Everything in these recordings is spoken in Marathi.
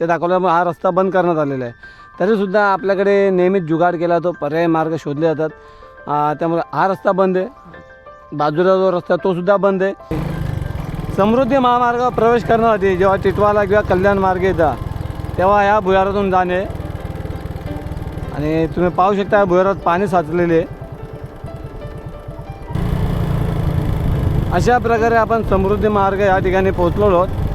ते दाखवल्यामुळे हा रस्ता बंद करण्यात आलेला आहे. तरीसुद्धा आपल्याकडे नेहमीच जुगाड केला तो पर्यायी मार्ग शोधले जातात. त्यामुळे हा रस्ता बंद आहे. बाजूला जो रस्ता तोसुद्धा बंद आहे. समृद्धी महामार्गावर प्रवेश करण्यासाठी जेव्हा टिटवाला किंवा कल्याण मार्ग येतात तेव्हा ह्या भुयारातून जाणे आणि तुम्ही पाहू शकता या भुयारात पाणी साचलेले अशा प्रकारे आपण समृद्धी मार्ग या ठिकाणी पोहोचलो आहोत.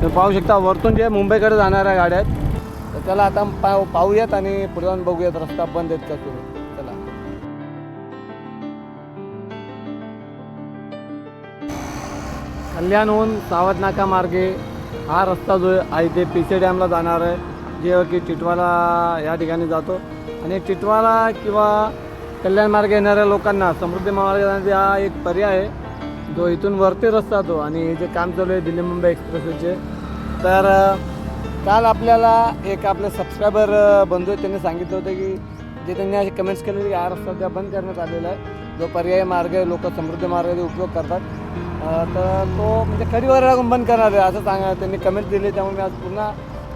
तुम्ही पाहू शकता वरतून जे मुंबईकडे जाणाऱ्या गाड्या आहेत तर त्याला आता पा पाहूयात आणि पुढे जाऊन बघूयात रस्ता बंद आहेत का सुरू चला. कल्याणहून सावधनाका मार्गे हा रस्ता जो आहे ते पी सी डॅमला जाणार आहे जे की टिटवाला या ठिकाणी जातो. आणि टिटवाला किंवा कल्याण मार्गे येणाऱ्या लोकांना समृद्धी महामार्ग जाण्याचा हा एक पर्याय आहे. जो इथून वरती रस्ता तो आणि हे जे काम चालू आहे दिल्ली मुंबई एक्सप्रेसचे तर काल आपल्याला एक आपले सबस्क्रायबर बंधू आहे त्यांनी सांगितलं होतं की जे त्यांनी असे कमेंट्स केले की हा रस्ता त्या बंद करण्यात आलेला आहे. जो पर्यायी मार्ग आहे लोक समृद्ध मार्गाचा उपयोग करतात. तर तो म्हणजे कधी वगैरे लागून बंद करणार आहे असं सांगा त्यांनी कमेंट दिली. त्यामुळे मी आज पुन्हा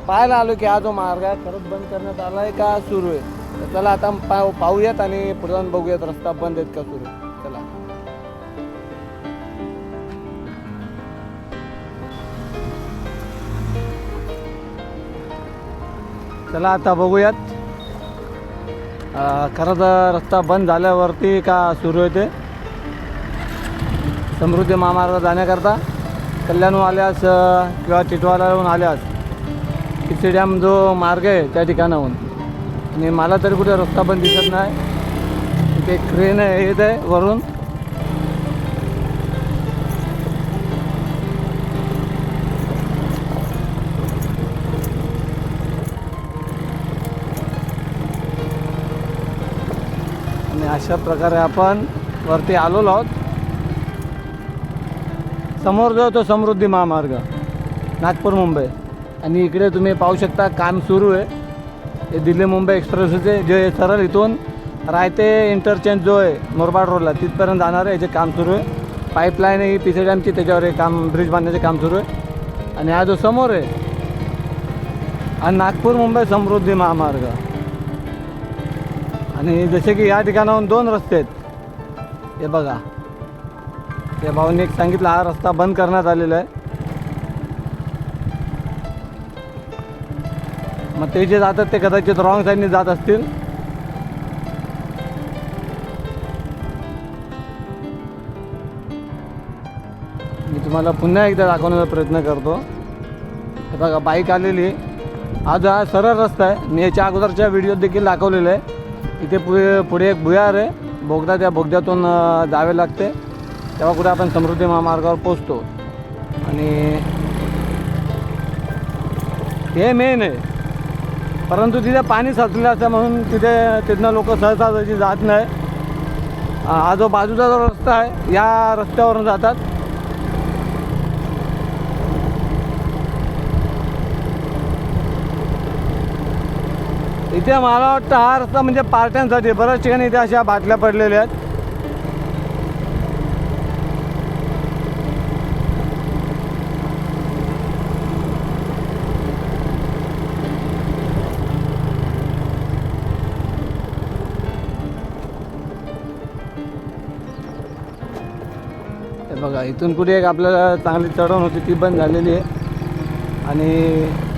पाहायला आलो की हा जो मार्ग आहे खरंच बंद करण्यात आला आहे का सुरू आहे? तर चला आता पाहूयात आणि पुढे जाऊन बघूयात रस्ता बंद आहेत का सुरू चला आता बघूयात. खरं तर रस्ता बंद झाल्यावरती का सुरू होते? समृद्धी महामार्ग जाण्याकरता कल्याणहून आल्यास किंवा टिटवालाहून आल्यास किसी डॅम जो मार्ग आहे त्या ठिकाणाहून. आणि मला तरी कुठे रस्ता पण दिसत नाही. इथे क्रेन येत आहे वरून. आणि अशा प्रकारे आपण वरती आलेलो आहोत. समोर जो तो समृद्धी महामार्ग नागपूर मुंबई. आणि इकडे तुम्ही पाहू शकता काम सुरू आहे. हे दिल्ली मुंबई एक्सप्रेसचे जे सरळ इथून रायते इंटरचेंज जो आहे मोरबाड रोडला तिथपर्यंत जाणार आहे याचे काम सुरू आहे. पाईपलाईन ही पिसे डॅमची त्याच्यावर हे काम ब्रिज बांधण्याचे काम सुरू आहे. आणि हा जो समोर आहे आणि नागपूर मुंबई समृद्धी महामार्ग. आणि जसे की या ठिकाणाहून दोन रस्ते आहेत. हे बघा. या भाऊंनी एक सांगितलं हा रस्ता बंद करण्यात आलेला आहे. मग ते जे जातात ते कदाचित रॉंग साईडने जात असतील. मी तुम्हाला पुन्हा एकदा दाखवण्याचा प्रयत्न करतो. हे बघा बाईक आलेली. आज हा सरळ रस्ता आहे. मी याच्या अगोदरच्या व्हिडिओत देखील दाखवलेला आहे. इथे पुढे पुढे एक भुयार आहे बोगदा त्या बोगद्यातून जावे लागते. तेव्हा कुठे आपण समृद्धी महामार्गावर पोचतो आणि हे मेन आहे. परंतु तिथे पाणी साचलेलं असतं म्हणून तिथे तिथनं लोक सहसा जात नाही. हा जो बाजूचा जो रस्ता आहे या रस्त्यावरून जातात. इथे मला वाटतं हा रस्ता म्हणजे पार्ट्यांसाठी बऱ्याच ठिकाणी इथे अशा बाटल्या पडलेल्या आहेत. बघा इथून कुठे एक आपल्याला चांगली चढवण होती ती बंद झालेली आहे. आणि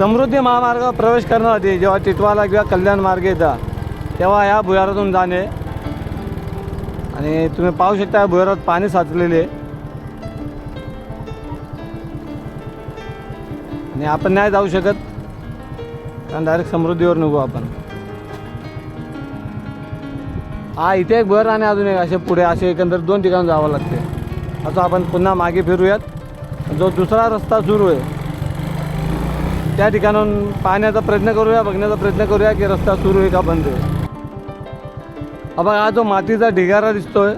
समृद्धी महामार्गावर प्रवेश करण्यासाठी जेव्हा टिटवाला किंवा कल्याण मार्ग येतात तेव्हा ह्या भुयारातून जाणे. आणि तुम्ही पाहू शकता या भुयारात पाणी साचलेले आहे. आणि आपण नाही जाऊ शकत कारण डायरेक्ट समृद्धीवर निघू आपण. हा इथे एक भर आणि अजून एक असे पुढे असे एकंदर दोन ठिकाणी जावं लागते. असं आपण पुन्हा मागे फिरूयात. जो दुसरा रस्ता सुरू आहे त्या ठिकाणाहून पाहण्याचा प्रयत्न करूया बघण्याचा प्रयत्न करूया की रस्ता सुरू आहे का बंद आहे. बघा हा जो मातीचा ढिगारा दिसतोय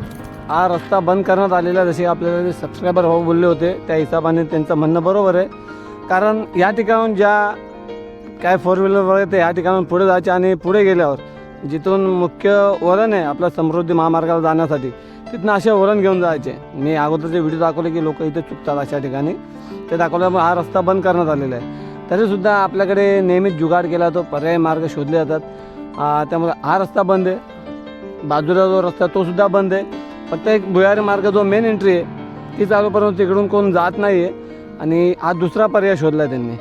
हा रस्ता बंद करण्यात आलेला आहे. जसे आपल्याला जे सबस्क्रायबर भाऊ बोलले होते त्या हिशोबाने त्यांचं म्हणणं बरोबर आहे. कारण या ठिकाणाहून ज्या काय फोर व्हीलर वगैरे ते या ठिकाणाहून पुढे जायचे आणि पुढे गेल्यावर जिथून मुख्य वळण आहे आपल्या समृद्धी महामार्गाला जाण्यासाठी तिथनं असे वळण घेऊन जायचे. मी अगोदरचे व्हिडिओ दाखवले की लोक इथे चुकतात अशा ठिकाणी. ते दाखवल्यामुळे हा रस्ता बंद करण्यात आलेला आहे. तरीसुद्धा आपल्याकडे नेहमीच जुगाड केला तो पर्यायी मार्ग शोधले जातात. त्यामुळे हा रस्ता बंद आहे. बाजूला जो रस्ता तोसुद्धा बंद आहे. फक्त एक भुयारी मार्ग जो मेन एंट्री आहे ती चालूपर्यंत तिकडून कोण जात नाही आहे आणि हा दुसरा पर्याय शोधला आहे त्यांनी.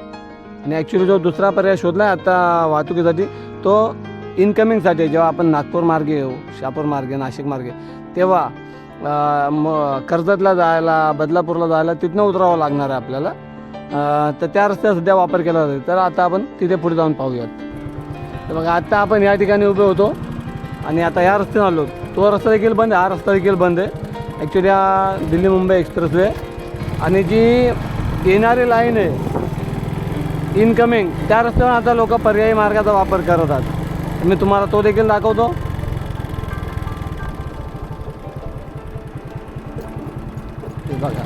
आणि ॲक्च्युली जो दुसरा पर्याय शोधला आहे आता वाहतुकीसाठी तो इन्कमिंगसाठी आहे. जेव्हा आपण नागपूर मार्गे येऊ शहापूर मार्गे नाशिक मार्गे तेव्हा म कर्जतला जायला बदलापूरला जायला तिथनं उतरावं लागणार आहे आपल्याला. तर त्या रस्त्याचा सध्या वापर केला जातो तर आता आपण तिथे पुढे जाऊन पाहूयात. तर बघा आता आपण या ठिकाणी उभे होतो आणि आता या रस्त्याने आलो. तो रस्ता देखील बंद आहे. हा रस्ता देखील बंद आहे. ॲक्च्युली हा दिल्ली मुंबई एक्सप्रेसवे आणि जी येणारी लाईन आहे इनकमिंग त्या रस्त्यावर आता लोक पर्यायी मार्गाचा वापर करतात मी तुम्हाला तो देखील दाखवतो. बघा.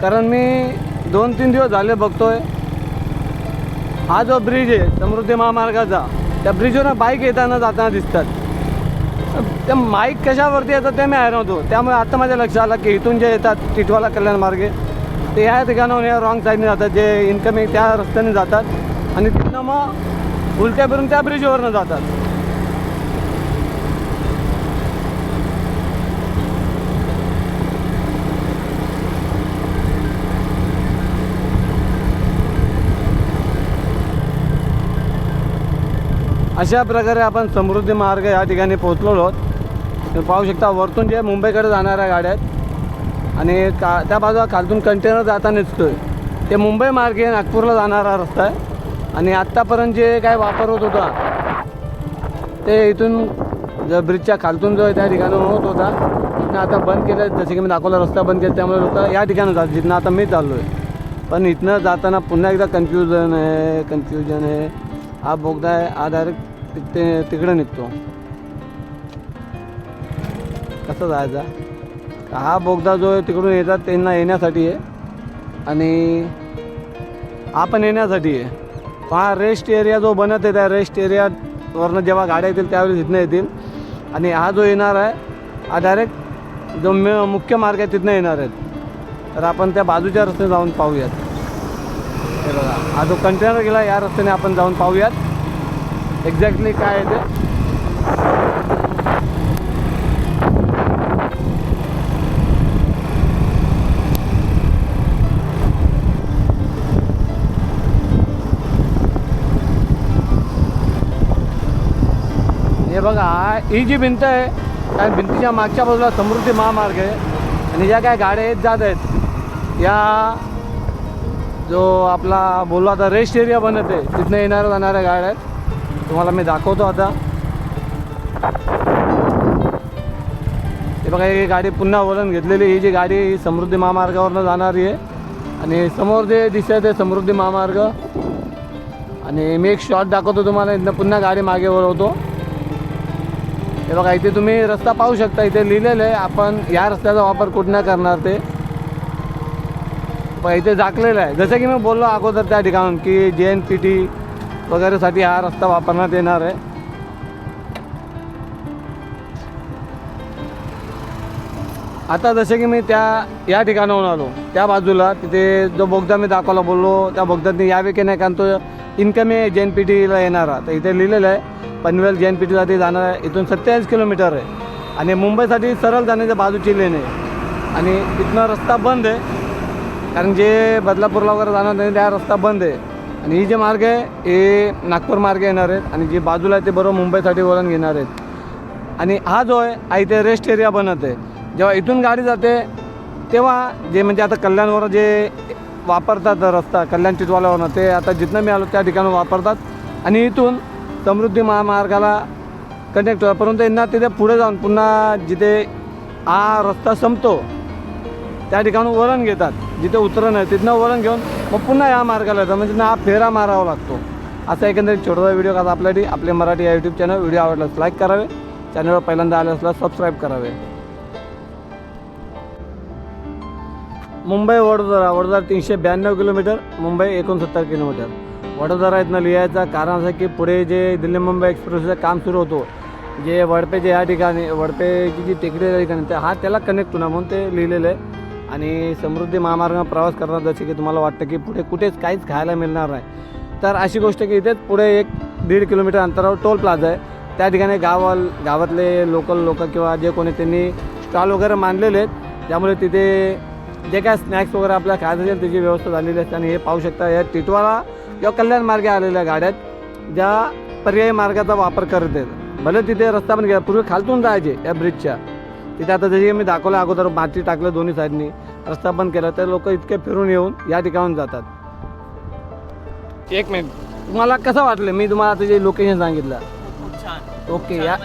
कारण मी दोन तीन दिवस झाले बघतोय. हा जो ब्रिज आहे समृद्धी महामार्गाचा त्या ब्रिजवर बाईक येताना जाताना दिसतात. त्या माईक कशावरती येतात ते मी हैराण होतो त्यामुळे आता माझ्या लक्षात आलं की इथून जे येतात टिटवाला कल्याण मार्गे ते ह्या ठिकाणाहून या रॉंग साईडने जातात जे इन्कमिंग त्या रस्त्याने जातात. आणि तिथनं मग उलट्या फिरून त्या ब्रिजवरनं जातात. अशा प्रकारे आपण समृद्धी मार्ग या ठिकाणी पोहोचलेलो आहोत. पाहू शकता वरतून जे मुंबईकडे जाणाऱ्या गाड्या आहेत आणि का त्या बाजूला खालतून कंटेनर जाता आहे ते मुंबई मार्गे नागपूरला जाणारा रस्ता आहे. आणि आत्तापर्यंत जे काय वापर होत होता ते इथून ज ब्रिजच्या खालतून जो आहे त्या ठिकाणी होत होता. तिथनं आता बंद केलं जसे की मी दाखवला रस्ता बंद केला त्यामुळे लोक या ठिकाणी जात जिथनं आता मी चाललो आहे पण इथनं जाताना पुन्हा एकदा कन्फ्युजन आहे कन्फ्युजन आहे. हा बोगदा आहे हा डायरेक्ट तिथे तिकडं निघतो. कसं जायचा? हा बोगदा जो आहे तिकडून येतात त्यांना येण्यासाठी आहे. आणि आपण येण्यासाठी आहे. हा रेस्ट एरिया जो बनत आहे त्या रेस्ट एरियावरनं जेव्हा गाड्या येतील त्यावेळेस तिथनं येतील. आणि हा जो येणार आहे हा डायरेक्ट जो मे मुख्य मार्ग आहे तिथनं येणार आहेत तर आपण त्या बाजूच्या रस्त्याने जाऊन पाहूयात. हे बघा हा जो कंटेनर गेला या रस्त्याने आपण जाऊन पाहूयात. एक्झॅक्टली काय आहे ते? हे बघा ही जी भिंत आहे त्या भिंतीच्या मागच्या बाजूला समृद्धी महामार्ग आहे. आणि ज्या काय गाड्या येत जात आहेत या जो आपला बोललो आता रेस्ट एरिया बनत आहे तिथनं येणाऱ्या जाणाऱ्या गाड्या आहेत. तुम्हाला मी दाखवतो आता. हे बघा ही गाडी पुन्हा वळण घेतलेली ही जी गाडी ही समृद्धी महामार्गावरनं जाणारी आहे. आणि समोर जे दिसत आहे समृद्धी महामार्ग. आणि मी एक शॉट दाखवतो तुम्हाला इथनं पुन्हा गाडी मागे वळवतो. हे बघा इथे तुम्ही रस्ता पाहू शकता. इथे लिहिलेलं आहे आपण या रस्त्याचा वापर कुठं नाही करणार ते. पण इथे झाकलेलं आहे. जसं की मी बोललो अगोदर त्या ठिकाणून की जे एन पी टी वगैरेसाठी हा रस्ता वापरण्यात येणार आहे. आता जसे की मी त्या या ठिकाणाहून आलो. त्या बाजूला तिथे जो बोगदा मी दाखवायला बोललो त्या बोगद्यात यावे की नाही कारण तो इन्कम जे एन पी टीला येणारा. तर इथे लिहिलेलं आहे पनवेल जे एन पी टीसाठी जाणार आहे इथून सत्तेचाळीस किलोमीटर आहे. आणि मुंबईसाठी सरळ जाण्याच्या बाजूची लेन आहे. आणि इथनं रस्ता बंद आहे. कारण जे बदलापूरला वगैरे जाणार नाही त्या रस्ता बंद आहे. आणि ही जे मार्ग आहे हे नागपूर मार्ग येणार आहेत आणि जे बाजूला आहे ते बरोबर मुंबईसाठी वळण घेणार आहेत. आणि हा जो आहे हा इथे रेस्ट एरिया बनत आहे. जेव्हा इथून गाडी जाते तेव्हा जे म्हणजे आता कल्याणवर जे वापरतात रस्ता कल्याण चितवाल्यावरनं ते आता जिथनं मी आलो त्या ठिकाणी वापरतात. आणि इथून समृद्धी महामार्गाला कनेक्ट होतात. परंतु यांना तिथे पुढे जाऊन पुन्हा जिथे हा रस्ता संपतो त्या ठिकाणी वळण घेतात. जिथे उतरण आहे तिथनं वळण घेऊन मग पुन्हा या मार्गाला येतात. म्हणजे ना हा फेरा मारावा लागतो. असा एकंदरीत छोटासा व्हिडिओ का आपल्यासाठी आपले मराठी या यूट्यूब चॅनल व्हिडिओ आवडल्यास लाईक करावे. चॅनलवर पहिल्यांदा आले असल्यास सबस्क्राईब करावे. मुंबई वडोदरा वडोदरा तीनशे ब्याण्णव किलोमीटर मुंबई एकोणसत्तर किलोमीटर. वडोदरा इथनं लिहायचं कारण असं की पुढे जे दिल्ली मुंबई एक्सप्रेसचं काम सुरू होतो जे वडपेचे ह्या ठिकाणी वडपेची जी टेकडी या ठिकाणी ते हा त्याला कनेक्ट होणार म्हणून ते लिहिलेलं आहे. आणि समृद्धी महामार्गावर प्रवास करणार जसे की तुम्हाला वाटतं की पुढे कुठेच काहीच खायला मिळणार नाही. तर अशी गोष्ट की इथेच पुढे एक दीड किलोमीटर अंतरावर टोल प्लाझा आहे. त्या ठिकाणी गावा गावातले लोकल लोक किंवा जे कोणी त्यांनी स्टॉल वगैरे मांडलेले आहेत त्यामुळे तिथे जे काय स्नॅक्स वगैरे आपल्याला खायचं असेल त्याची व्यवस्था झालेली असते आणि हे पाहू शकता या टिटवाला किंवा कल्याण मार्गे आलेल्या गाड्यात ज्या पर्यायी मार्गाचा वापर करत आहेत. भले तिथे रस्ता पण गेला पूर्वी खालतून जायचे या ब्रिजच्या तिथे आता जशी मी दाखवलं अगोदर माती टाकलं दोन्ही साईडनी रस्ता बंद केला तर लोक इतके फिरून येऊन या ठिकाणून जातात. एक मिनिट. तुम्हाला कसं वाटलं? मी तुम्हाला आता जे लोकेशन सांगितलं. ओके या.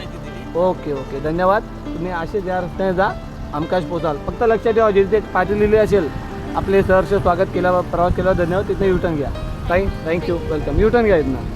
Okay okay. धन्यवाद. तुम्ही असेच या रस्त्याने जा हमकाश पोचाल फक्त लक्षात ठेवा जिथे पाठी लिहिली असेल आपले सहर्ष स्वागत केल्यावर प्रवास केल्यावर धन्यवाद. तिथे युटर्न घ्या. ताई थँक्यू वेलकम युटर्न घ्या इथनं.